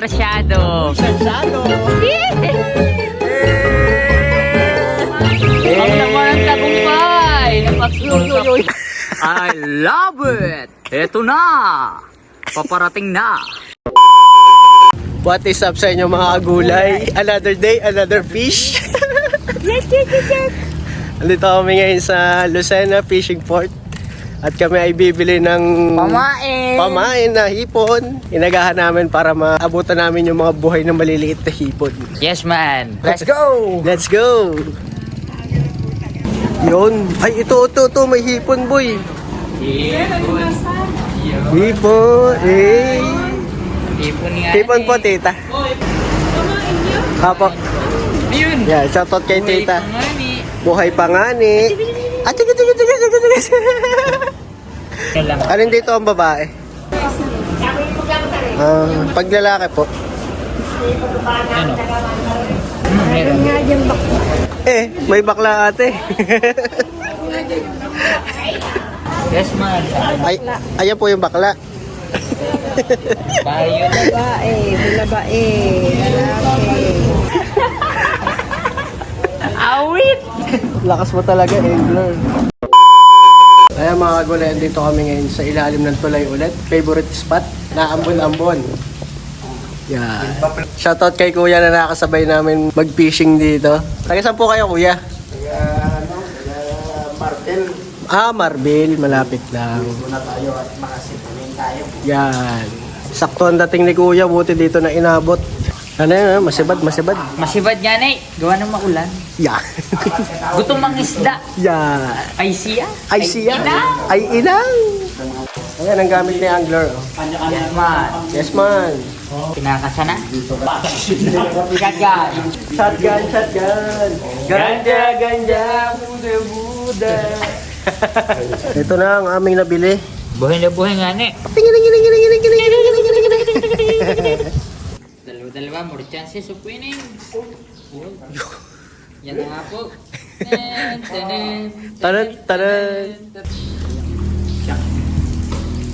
sarsyado. Sansado. Ang laman ng tagumpay. Napagsuyo. I love it. Ito na. Paparating na. What is up sa inyo mga gulay? Another day, another fish. Yes, yes, yes, yes. Andito kami ngayon sa Lucena Fishing Port. At kami ay bibili ng Pamain. pamain na hipon. Inagahan namin para maabutan namin yung mga buhay na maliliit na hipon. Yes, man. Let's go. Let's go! Yun. Ay, ito, ito, ito. May hipon, boy. Hipon, eh. Ipon nga. Hipon po, tita. Apo. Yun. Yeah, shoutout kay Buhay tita. pangani. Buhay pa nga ni. Ah, tiga, tiga, tiga, tiga, tiga. Alin dito ang babae? Ah, pag lalaki po. Ano? Hmm, meron. Nga dyan bak. Eh, may bakla ate. Yes, man. Ay, ayan po yung bakla. Bayo. Babae, babae, lalaki. Lakas mo talaga, angler. Kaya mga kagulayan, dito kami ngayon sa ilalim ng tulay ulit. Favorite spot, na ambon-ambon. Yan. Shoutout kay kuya na nakasabay namin mag-fishing dito. Taga saan po kayo kuya? Marvel. Ah, Marvel. Malapit lang. Muna tayo at makasipamin tayo. Yan. Sakto ang dating ni kuya, buti dito na inabot. Ano yun, ah? masibad, masibad. Masibad nga na eh. Gawa ng maulan. Yeah. Gutom ang isda. yeah. Ay siya. Ay siya. Ay inang. Ayan ang gamit ni angler. oh. Yes, man. Yes man. Kinakasa na. Gagan. Shotgun, shotgun. Ganja, ganja, buda, buda. Ito na ang aming nabili. Buhay na buhay nga na eh. Tingin, tingin, tingin, tingin, tingin, tingin, tingin, tingin. Dalawa-dalawa, more chances of winning. Yan na nga po. Tanan, tanan.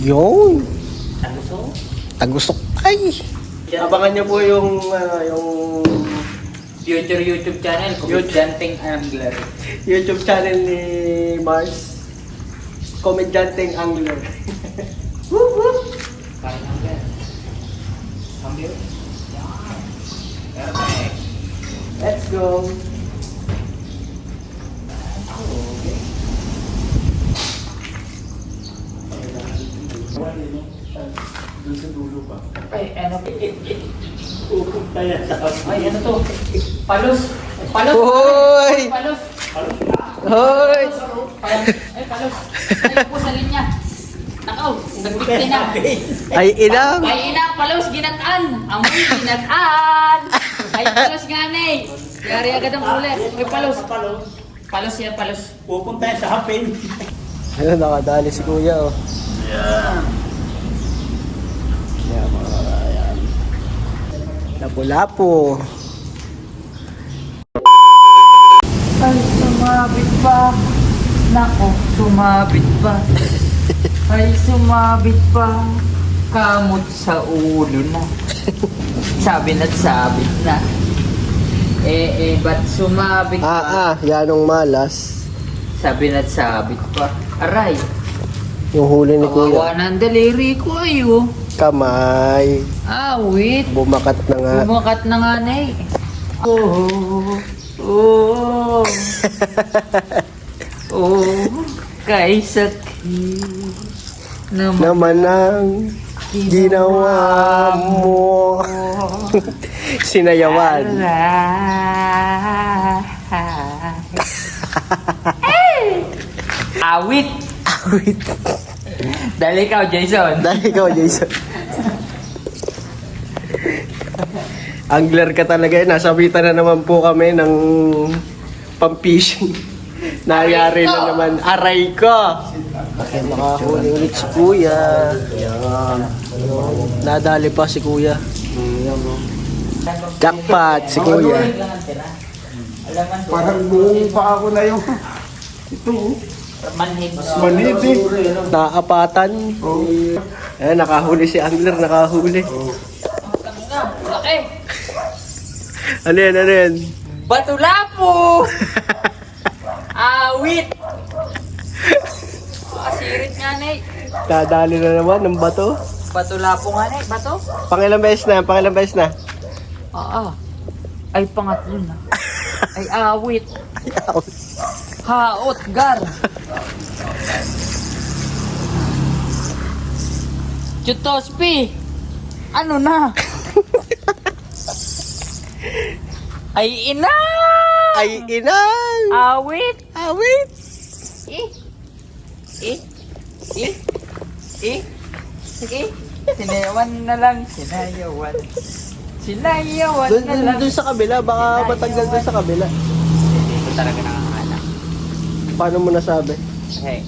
Yun. Taluso. Tagusok. Ay. Abangan niyo po yung, ano, yung Future YouTube channel, Kumidanting Angler. YouTube channel ni Mars. Komedyanteng Angler. Woo, woo. Parang angler. Angler. Yan. Perfect. Let's go. Ay, ano? Ay, ano to? Palos. Palos. Hoy! Palos. Hoy! Palos. Ay, palos. Ay, po sa linya. Nakaw, nagbigti na. Ay, inang! Ay, ina, palos, ginataan. Amoy, ginataan. Ay, palos ganay. Yari agad ang ulit. Ay, palos. Palos yan, palos. Pupunta yan sa hapin. Ano, nakadali si kuya, oh. Yeah. Yeah, mga kakayan. Lapu-lapu. Ay, sumabit pa. Nako, sumabit pa. Ay, sumabit pa. Kamot sa ulo na. Sabi na't sabit na. Eh, eh, ba't sumabit pa? Ah, ah, yanong malas. Sabi na't sabit pa. Aray, Yung huli ni kawawa kuya. ng daliri ko ayo. Kamay. Awit. Bumakat na nga. Bumakat na nga na eh. Oh, oh, oh, kay sakit naman Naman ang ginawa mo. Sinayawan. Awit! Wait. Dali ikaw, Jason. Dahil ikaw, Jason. Angler ka talaga eh. Nasabitan na naman po kami ng pang-fishing. Nayari na naman. Aray ko! Okay, makahuli ulit si kuya. Yan. Nadali pa si kuya. Jackpot si kuya. Parang buong pa ako na yung ito. Manhid. Manid eh. Naapatan. Eh, nakahuli si angler, nakahuli. Ano yan, ano yan? Batulapo! Awit! Ah, sirit nga, Nay. Dadali na naman ng bato. Batulapo nga, Nay. Bato? Pangilang beses na, pangilang beses na. Oo. Ay, pangatlo na. Ay, awit. Haot, gar. Chutospi. Ano na? Ay, ina! Ay, inang! Awit! Awit! Eh? Eh? Eh? Eh? Eh? Sinayawan na lang. Sinayawan. Sinayawan Doon, na doon, lang. doon sa kabila, baka matanggal doon sa kabila. Hindi ko talaga nakakala. Paano mo nasabi? Hey,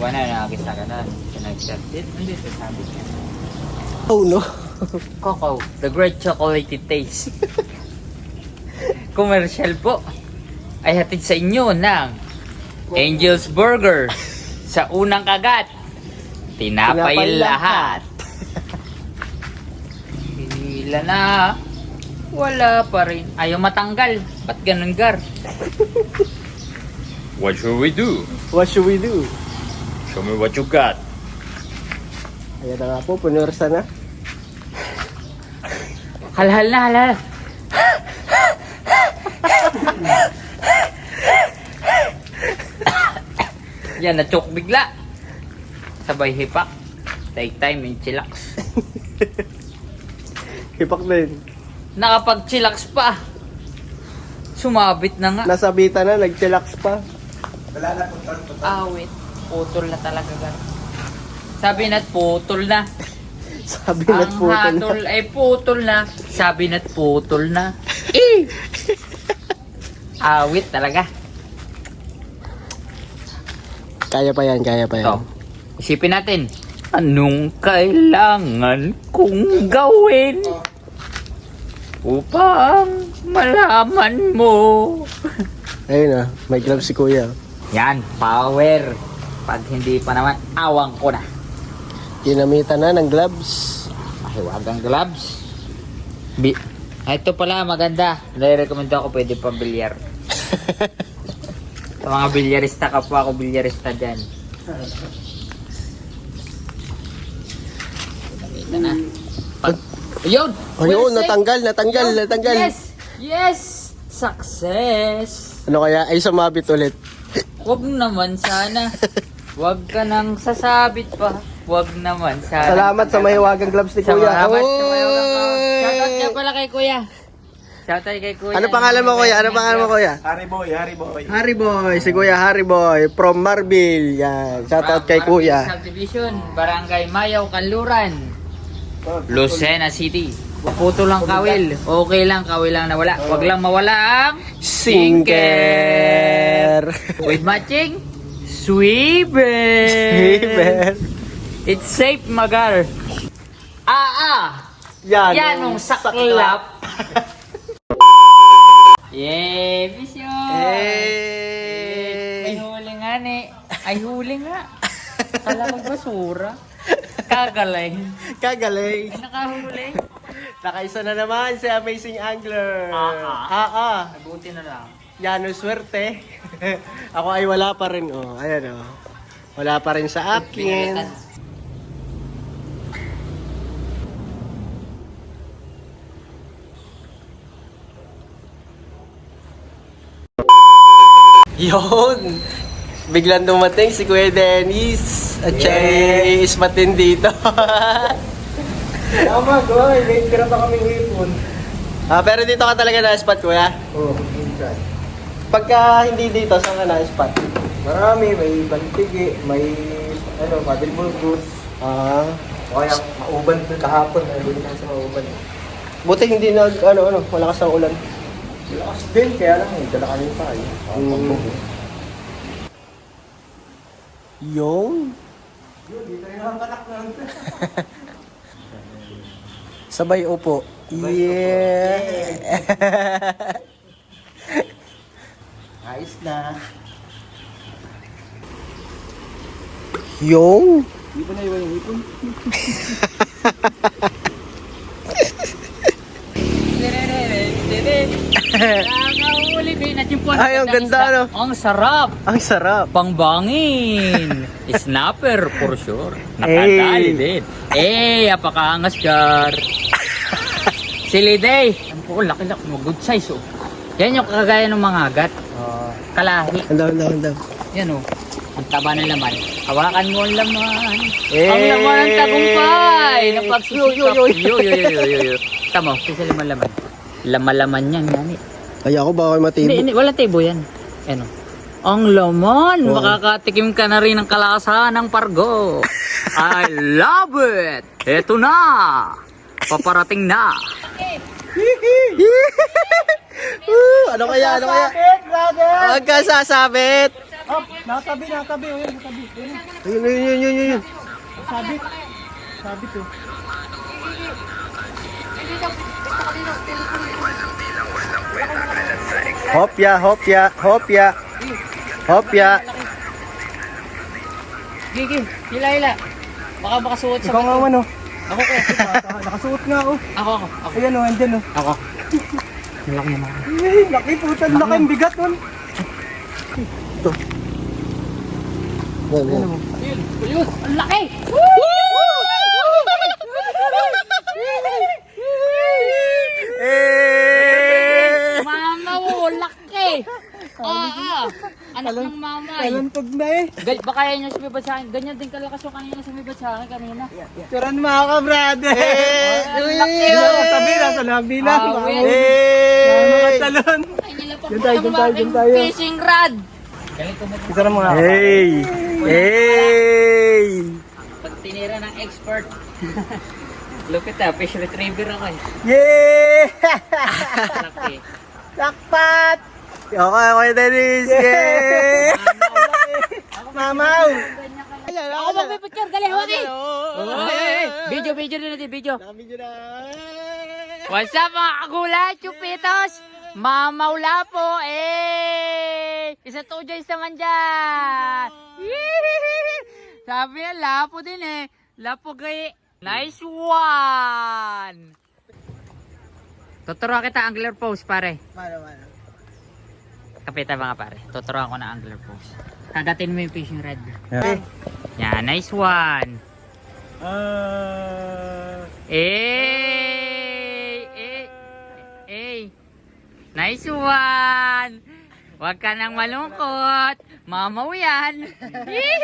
wala na nakakita ka na. Sinag-chat. Hindi sasabi niya. Oh no. Coco, the great chocolatey taste. Commercial po ay hatid sa inyo ng Angel's Burger sa unang kagat. Tinapay, Tinapay lahat. Hinila na. Wala pa rin. Ayaw matanggal. Ba't ganun, Gar? What should we do? What should we do? Show me what you got. Ayan na nga po, punersa na. Halhal na, halhal. Yan, na-choke bigla. Sabay hipak. Take time and chillax. Hipak din. Nakapag-chillax pa. Sumabit na nga. Nasabitan na, nag-chillax pa. Awit. Putol na talaga gan. Sabi na't putol na. Sabi na Ang po na. hatol ay putol na. Sabi na't putol na. Eh! Awit talaga. Kaya pa yan, kaya pa yan. Ito. Isipin natin. Anong kailangan kong gawin upang malaman mo? Ayun na, may gloves si kuya. Yan, power. Pag hindi pa naman, awang ko na. Ginamitan na ng gloves. Mahiwagang gloves. Bi Ah, ito pala, maganda. Nare-recommend ako pwede pang bilyar. Sa mga bilyarista ka po ako bilyarista dyan. Ito na. Pag, ayun! Ayun, natanggal, natanggal, Ayun, natanggal. Yes! Yes! Success! Ano kaya? Ay, sumabit ulit. Wag naman sana. Wag ka nang sasabit pa. Wag naman sana. Salamat sa mahiwagang gloves ni kuya. Salamat sa Oy! mayo Shoutout nga pala kay kuya. Shoutout kay kuya. Ano pangalan mo kuya? Ano pangalan mo kuya? Harry boy, Harry boy. Harry Boy, si Kuya Harry Boy from Marbil. Yan, shoutout kay From Kuya. Subdivision, Barangay Mayaw, Kanluran, Lucena City. Puto lang kawil. Okay lang, kawil lang nawala. Wag lang mawala ang Sinker. With matching, sweeper. Sweeper. It's safe, magar. Ah, ah. Yan. Yan ang saklap. Yay, bisyo. Ay, Hey. huli nga ni. Ay, huli nga. Kala magbasura. Kagaling. Kagaling. Ay, nakahuli. Nakaisa na naman si Amazing Angler. Ah, Ah, ah. Buti na lang. Yan ang swerte. Ako ay wala pa rin. Oh, ayan oh. Wala pa rin sa akin. Yun! Biglang dumating si Kuya Dennis at siya ay ismatin dito. Tama, goy. May tira pa kaming ipon. ah, pero dito ka talaga na-spot, Kuya. Oo, oh, minsan. Pagka hindi dito, saan ka na-spot? Marami, may bantigi, may ano, paddle bulbus. Ah, O kaya mauban kahapon, nandun na sa mauban. buti hindi nag, ano, ano, malakas ang ulan. Lakas din, kaya lang, eh, dala kami pa. Eh. Mm. Yung? Dito rin ang kanak na. Sabay upo. Yeah! Ayos na. yung? Di ba na iwan yung ipon? po, Ay, ang ganda, isda. ano? Ang sarap. Ang sarap. Pangbangin. Snapper for sure. Nakadali Eh. din. Eh, apakaangas gar. si Liday. Ang po, laki-laki mo. Good size oh. Yan yung kagaya ng mga agat. Kalahi. Daw, ang daw, ang daw. Yan oh. Ang taba ng laman. Hawakan mo ang laman. Eh. Ang laman ng tagumpay. Napagsusikap. Yo, yo, yo, yo, yo, yo, yo. Tama, kisa laman laman. Laman-laman yan, yan eh. Ay, ako ba ako Hindi, matibo? hindi, wala tibo yan. Ano? Ang laman! Oo. Makakatikim ka na rin ng kalasa ng pargo. I love it! Eto na! Paparating na! Woo! ano kaya, ano kaya? Huwag ka sasabit! Oh. Oh, natabi. Yan, Ayun, ayun, ayun, ayun, ayun. sabit. Sabit oh. Hopya, hopya, hopya. Hopya. Gigi, hila hila. Baka makasuot sa Ikaw nga man oh. Ako ko. Nakasuot nga oh. Ako ako. Ako. Ayan oh, andyan oh. Ako. Malaki naman. Eh, laki putan, laki ang bigat oh. Yan, yan. Ayun, ayun. Ang laki! Eh! Mama mo, laki! Ah, ah. Anak ng mama. Talantog na eh. Gal- baka yan yung sumibat sa akin. Ganyan din kalakas yung kanina sumibat sa akin kanina. Turan mga ka, brother. Eh! Nasa tabi, nasa labi lang. Ah. Mga talon. Ay, nilapag Diyan mo tayo, diyan tayo, aking diyan tayo. fishing rod. Galing ko mo Isa na mga Hey! Hey! Pag tinira ng expert. Lupit ah, fish retriever ako eh. Yeah! Laki. Okay, okay, Dennis! Yeah! Mamaw! Ako magpipicture, dali! Oy, Video, video din natin, video. Nakabidyo na! What's up mga kagulay, chupitos? Mamaula po, eh! Isa to Joyce naman dyan! Sabi niya, lapo din eh. Lapo gay. Nice one! Tuturuan kita angler pose, pare. Paano, paano? Kapita mga pare. Tuturuan ko na angler pose. Kagatin mo yung fishing rod. Yeah. Yan, nice one. Ah... Eh! Eh! Eh! Nice one! Huwag ka nang malungkot. Mamaw yan.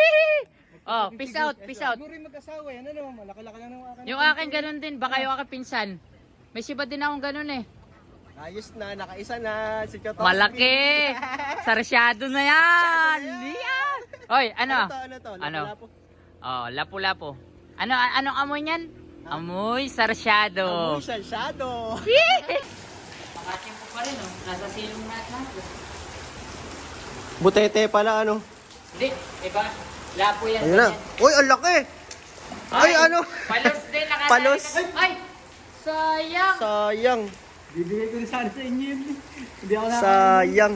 oh, peace out, peace out. Yung mag-asawa yan, ano? Malaki-laki lang ng akin. Yung akin ganun din, baka yung akin pinsan. May siba din akong ganun eh. Ayos na, nakaisa na. Si Chotos. Malaki! Sarsyado na yan! Yan! Oy, ano? Ano to, ano to? Ano? Lapu-lapu. Oh, lapu-lapo. Ano, anong amoy niyan? Amoy sarsyado. Amoy sa shadow. Makatimpo pa rin, oh. Nasa silong na natin. Butete pala, ano? Hindi, iba. Lapo yan. Ayun na. Uy, ang laki! Ay, ano? Palos din, nakadali Palos. Ay, sayang. Sayang. Bibigay ko na sana sa inyo yun. Hindi ako na... Sayang.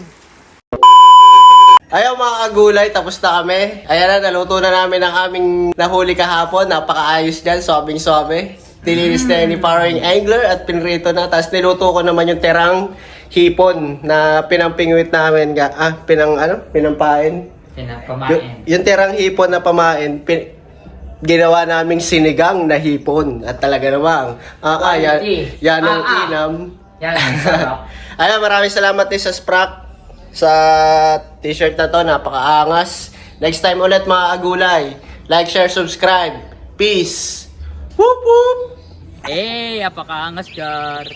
Ayaw mga kagulay, tapos na kami. Ayan na, naluto na namin ang aming nahuli kahapon. Napakaayos dyan, sobing sobe. Tinilis na yun ni Powering Angler at pinrito na. Tapos niluto ko naman yung terang hipon na pinampingwit namin. Ga, ah, pinang ano? Pinampain. Yung, Pinapamain. yung terang hipon na pamain, pin, ginawa naming sinigang na hipon. At talaga namang, ah, ah, yan, yan ang Ah, ah. inam. Yan, sarap. Ayan, maraming salamat din sa Sprack sa t-shirt na to. Napakaangas. Next time ulit mga agulay. Like, share, subscribe. Peace. Whoop whoop. eh, apakaangas, Gar.